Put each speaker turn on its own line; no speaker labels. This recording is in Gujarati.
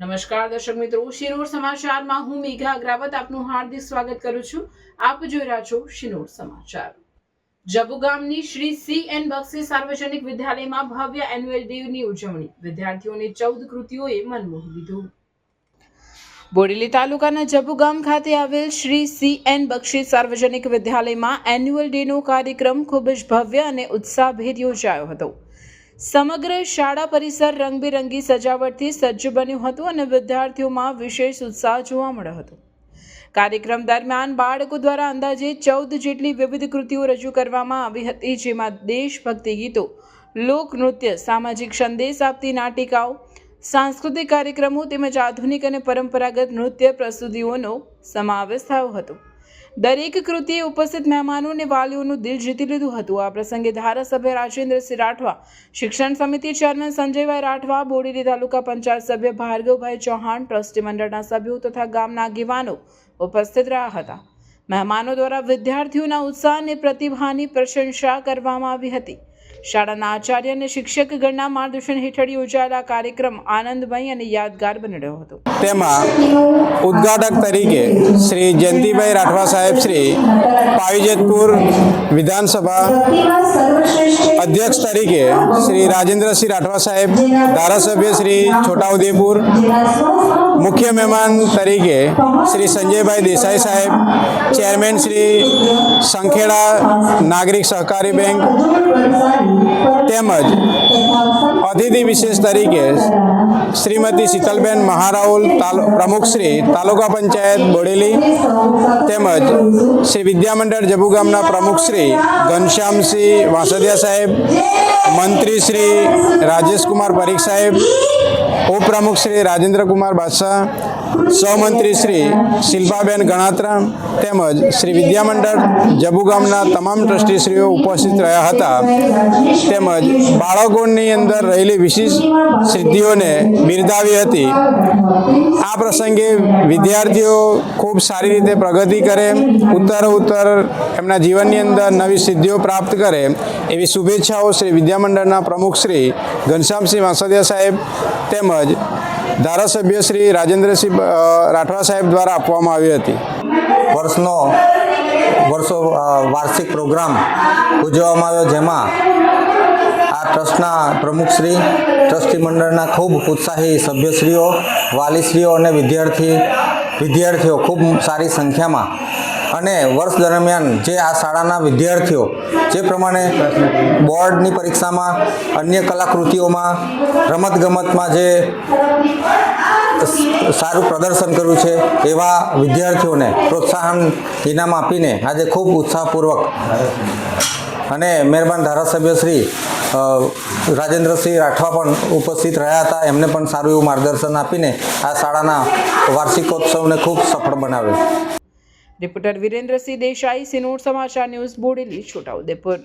નમસ્કાર દર્શક મિત્રો, શિનોર સમાચારમાં હું મેઘા અગ્રાવત આપનું હાર્દિક સ્વાગત કરું છું. આપ જોઈ રહ્યા છો શિનોર સમાચાર. જબુ ગામની શ્રી સી એન બક્ષી સાર્વજનિક વિદ્યાલયમાં ભવ્ય એન્યુઅલ ડેની ઉજવણી. વિદ્યાર્થીઓને ચૌદ કૃતિઓએ મન મોહી લીધું. બોડેલી તાલુકાના જબુ ગામ ખાતે આવેલ શ્રી સી એન બક્ષી સાર્વજનિક વિદ્યાલયમાં એન્યુઅલ ડેનો કાર્યક્રમ ખૂબ જ ભવ્ય અને ઉત્સાહભેર યોજાયો હતો. સમગ્ર શાળા પરિસર રંગબેરંગી સજાવટથી સજ્જ બન્યું હતું અને વિદ્યાર્થીઓમાં વિશેષ ઉત્સાહ જોવા મળ્યો હતો. કાર્યક્રમ દરમિયાન બાળકો દ્વારા અંદાજે ચૌદ જેટલી વિવિધ કૃતિઓ રજૂ કરવામાં આવી હતી, જેમાં દેશભક્તિ ગીતો લોકનૃત્ય સામાજિક સંદેશ આપતી નાટિકાઓ, સાંસ્કૃતિક કાર્યક્રમો તેમજ આધુનિક અને પરંપરાગત નૃત્ય પ્રસ્તુતિઓનો સમાવેશ થયો હતો. દરેક કૃતિએ ઉપસ્થિત મહેમાનો અને વાલીઓનું દિલ જીતી લીધું હતું. આ પ્રસંગે ધારાસભ્ય રાજેન્દ્રસિંહ રાઠવા, શિક્ષણ સમિતિ ચેરમેન સંજયભાઈ રાઠવા, બોડેલી તાલુકા પંચાયત સભ્ય ભાર્ગવભાઈ ચૌહાણ, ટ્રસ્ટી મંડળના સભ્યો તથા ગામના આગેવાનો ઉપસ્થિત રહ્યા હતા. મહેમાનો દ્વારા વિદ્યાર્થીઓના ઉત્સાહ અને પ્રતિભાની પ્રશંસા કરવામાં આવી હતી. શાળાના આચાર્ય અને શિક્ષક ગણના માર્ગદર્શન હેઠળ યોજાયેલા કાર્યક્રમ આનંદમય અને યાદગાર બની હતો.
તેમાં ઉદ્ઘાટક તરીકે શ્રી જયંતિભાઈ રાઠવા સાહેબ, શ્રી પાવીજેતપુર વિધાનસભા અધ્યક્ષ તરીકે શ્રી રાજેન્દ્રસિંહ રાઠવા સાહેબ, ધારાસભ્ય શ્રી છોટાઉદેપુર, મુખ્ય મહેમાન તરીકે શ્રી સંજયભાઈ દેસાઈ સાહેબ, ચેરમેન શ્રી સંખેડા નાગરિક સહકારી બેંક તેમજ અતિથિ વિશેષ તરીકે શ્રીમતી શીતલબેન મહારાઉલ પ્રમુખશ્રી પ્રમુખ તાલુકા પંચાયત બોડેલી તેમજ શ્રી વિદ્યામંડળ જબુગામના પ્રમુખશ્રી પ્રમુખ શ્રી ઘનશ્યામસિંહ વાસદિયા સાહેબ, મંત્રી શ્રી રાજેશકુમાર પરીખ સાહેબ, ઉપપ્રમુખ શ્રી રાજેન્દ્રકુમાર બાદશાહ સહમંત્રી શ્રી શિલ્પાબેન ગણાત્રા તેમજ શ્રી વિદ્યામંડળ જબુગામના તમામ ટ્રસ્ટીશ્રીઓ ઉપસ્થિત રહ્યા હતા. તેમજ બાળકોની અંદર રહેલી વિશેષ સિદ્ધિઓને બિરદાવી હતી. આ પ્રસંગે વિદ્યાર્થીઓ ખૂબ સારી રીતે પ્રગતિ કરે, ઉત્તર ઉત્તર એમના જીવનની અંદર નવી સિદ્ધિઓ પ્રાપ્ત કરે એવી શુભેચ્છાઓ શ્રી વિદ્યામંડળના પ્રમુખ શ્રી ઘનશ્યામસિંહ વાંસદિયા સાહેબ તેમજ ધારાસભ્ય શ્રી રાજેન્દ્રસિંહ રાઠવા સાહેબ દ્વારા આપવામાં આવી હતી.
વર્ષનો, વર્ષો વાર્ષિક પ્રોગ્રામ ઉજવવામાં આવ્યો, જેમાં આ ટ્રસ્ટના પ્રમુખશ્રી ટ્રસ્ટી મંડળના ખૂબ ઉત્સાહી સભ્યશ્રીઓ, વાલીશ્રીઓ અને વિદ્યાર્થી, વિદ્યાર્થીઓ ખૂબ સારી સંખ્યામાં અને વર્ષ દરમિયાન જે આ શાળાના વિદ્યાર્થીઓ, જે પ્રમાણે બોર્ડની પરીક્ષામાં અન્ય કલાકૃતિઓમાં, રમતગમતમાં જે સારું પ્રદર્શન કર્યું છે, એવા વિદ્યાર્થીઓને પ્રોત્સાહન ઇનામ આપીને આજે ખૂબ ઉત્સાહપૂર્વક અને મહેરબાન ધારાસભ્ય શ્રી રાજેન્દ્રસિંહ રાઠવા પણ ઉપસ્થિત રહ્યા હતા. એમને પણ સારું એવું માર્ગદર્શન આપીને આ શાળાના વાર્ષિકોત્સવને ખૂબ સફળ બનાવ્યો.
રિપોર્ટર વિરેન્દ્રસિંહ દેસાઈ સિનોર સમાચાર ન્યૂઝ બોડેલી છોટાઉદેપુર